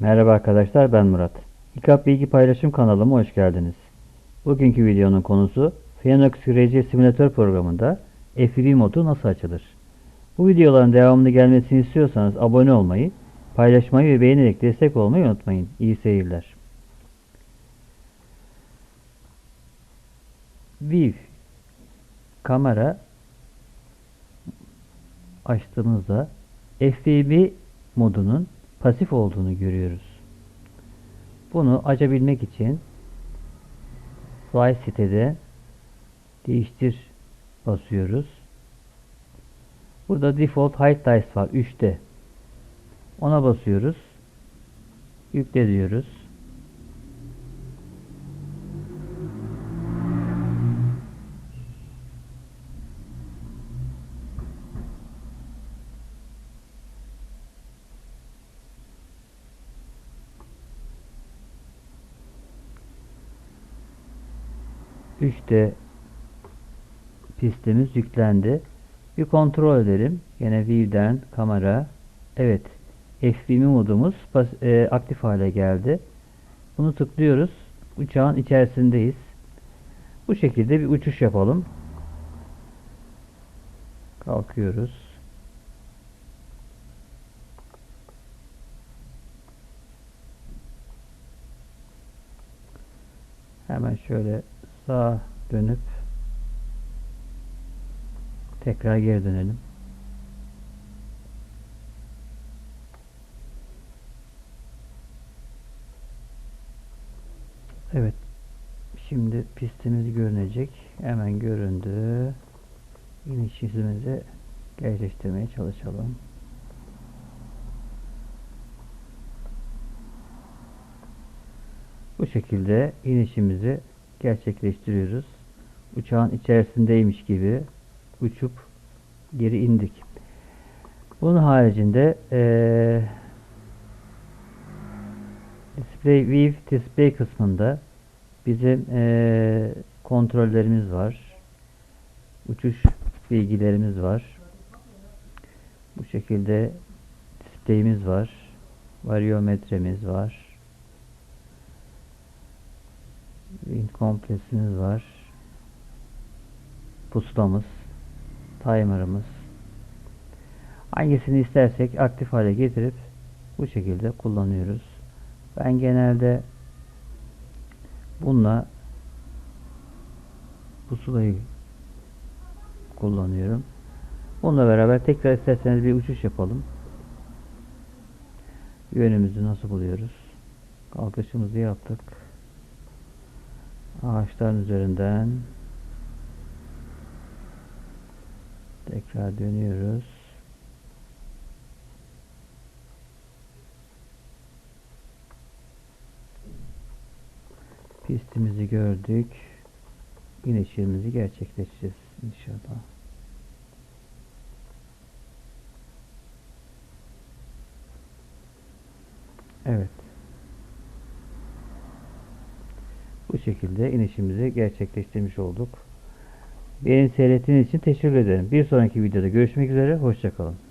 Merhaba arkadaşlar ben Murat. İKAP Bilgi Paylaşım kanalıma hoş geldiniz. Bugünkü videonun konusu Phoenix RC Simülatör programında FPV modu nasıl açılır? Bu videoların devamını gelmesini istiyorsanız abone olmayı, paylaşmayı ve beğenerek destek olmayı unutmayın. İyi seyirler. Viv kamera açtığımızda FPV modunun pasif olduğunu görüyoruz. Bunu açabilmek için Fly sitede değiştir basıyoruz. Burada default height dice var 3'te. Ona basıyoruz. Yükle diyoruz. Üçte pistimiz yüklendi. Bir kontrol edelim. Yine view'den kamera. Evet. FPV modumuz e, aktif hale geldi. Bunu tıklıyoruz. Uçağın içerisindeyiz. Bu şekilde bir uçuş yapalım. Kalkıyoruz. Hemen şöyle sağa dönüp tekrar geri dönelim. Evet. Şimdi pistimiz görünecek. Hemen göründü. İniş izimizi gerçekleştirmeye çalışalım. Bu şekilde inişimizi gerçekleştiriyoruz. Uçağın içerisindeymiş gibi uçup geri indik. Bunun haricinde eee Display View Display kısmında bizim eee, kontrollerimiz var. Uçuş bilgilerimiz var. Bu şekilde display'imiz var. Varyometremiz var. Wind kompresimiz var. Pusulamız. Timer'ımız. Hangisini istersek aktif hale getirip bu şekilde kullanıyoruz. Ben genelde bununla pusulayı kullanıyorum. Bununla beraber tekrar isterseniz bir uçuş yapalım. Yönümüzü nasıl buluyoruz? Kalkışımızı yaptık. Ağaçların üzerinden tekrar dönüyoruz. Pistimizi gördük. İnişimizi gerçekleştireceğiz inşallah. Evet. Bu şekilde inişimizi gerçekleştirmiş olduk. Beni seyrettiğiniz için teşekkür ederim. Bir sonraki videoda görüşmek üzere. Hoşçakalın.